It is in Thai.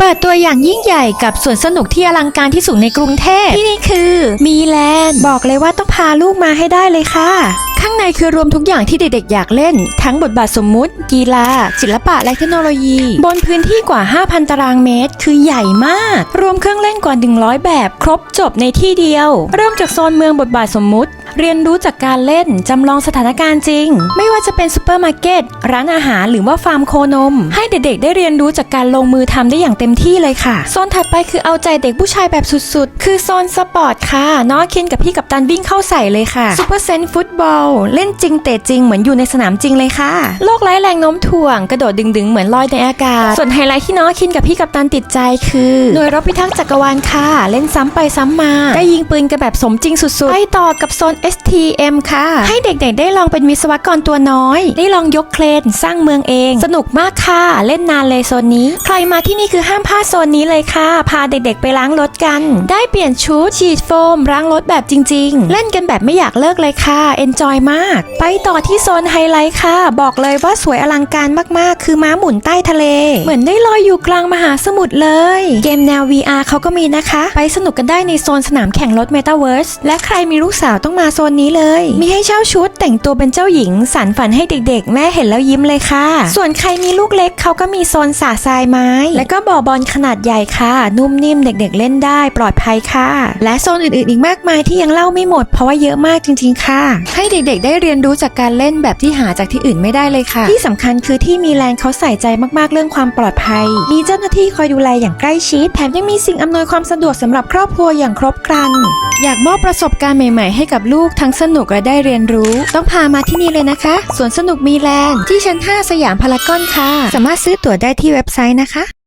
เปิดตัวอย่างยิ่งใหญ่กับสวนสนุกที่อลังการที่สุดในกรุงเทพที่นี่คือมีแลนด์บอกเลยว่าต้องพาลูกมาให้ได้เลยค่ะ ข้างในคือรวมทุกอย่างที่เด็กๆ อยากเล่น ทั้งบทบาทสมมุติ กีฬา ศิลปะและเทคโนโลยี บนพื้นที่กว่า 5,000 ตารางเมตร คือใหญ่มาก รวมเครื่องเล่นกว่า 100 แบบ ครบจบในที่เดียว เริ่มจากโซนเมืองบทบาทสมมุติเรียนรู้จากการเล่นจำลองสถานการณ์จริง ไม่ว่าจะเป็นซูเปอร์มาร์เก็ตร้านอาหารหรือว่าฟาร์มโคนม ให้เด็กๆ ได้เรียนรู้จากการลงมือทำได้อย่างเต็มที่เลยค่ะ โซนถัดไปคือเอาใจเด็กผู้ชายแบบสุดๆ คือโซนสปอร์ตค่ะน้องคินกับพี่กับตันวิ่งเข้าใส่เลยค่ะซูเปอร์เซนฟุตบอล เล่นจริงเตะจริงเหมือนอยู่ในสนามจริงเลยค่ะ โลกไร้แรงโน้มถ่วง กระโดดดึงๆ เหมือนลอยในอากาศ ส่วนไฮไลท์ที่น้องคินกับพี่กับตันติดใจคือหน่วยรบพิทักษ์จักรวาลค่ะ เล่นซ้ำไปซ้ำมา ได้ยิงปืนกันแบบสมจริงสุดๆไปต่อกับโซน STM ค่ะ ให้เด็กๆ ได้ลองเป็นวิศวกรตัวน้อย ได้ลองยกเครนสร้างเมืองเอง สนุกมากค่ะ เล่นนานเลยโซนนี้ ใครมาที่นี่คือห้ามพลาดโซนนี้เลยค่ะ พาเด็กๆ ไปล้างรถกัน ได้เปลี่ยนชุดฉีดโฟมล้างรถแบบจริง ๆ เล่นกันแบบไม่อยากเลิกเลยค่ะเอนจอยมาก ไปต่อที่โซนไฮไลท์ค่ะ บอกเลยว่าสวยอลังการมากๆ คือม้าหมุนใต้ทะเล เหมือนได้ลอยอยู่กลางมหาสมุทรเลย เกมแนว VR เขาก็มีนะคะ ไปสนุกกันได้ในโซนสนามแข่งรถ Metaverse และใครมีลูกสาวต้องมาโซนนี้เลย มีให้เช่าชุดแต่งตัวเป็นเจ้าหญิงสารฝันให้เด็กๆ แม่เห็นแล้วยิ้มเลยค่ะ ส่วนใครมีลูกเล็กเขาก็มีโซนสระทรายไม้ และก็บ่อบอลขนาดใหญ่ค่ะ นุ่มนิ่มเด็กๆ เล่นได้ปลอดภัยค่ะ และโซนอื่นๆอีกมากมายที่ยังเล่าไม่หมด เพราะว่าเยอะมากจริง ๆ ค่ะ ให้เด็กๆ ได้เรียนรู้จากการเล่นแบบที่หาจากที่อื่นไม่ได้เลยค่ะ ที่สำคัญคือที่มีแลนด์เขาใส่ใจมากๆเรื่องความปลอดภัย มีเจ้าหน้าที่คอยดูแลอย่างใกล้ชิดแถมยังมีสิ่งอำนวยความสะดวกสำหรับครอบครัวอย่างครบครัน อยากมอบประสบการณ์ใหม่ ๆ ให้กับลูกทั้งสนุกและได้เรียนรู้ ต้องพามาที่นี่เลยนะคะสวนสนุกมีแลนด์ที่ชั้น 5 สยามพารากอนค่ะ สามารถซื้อตั๋วได้ที่เว็บไซต์นะคะ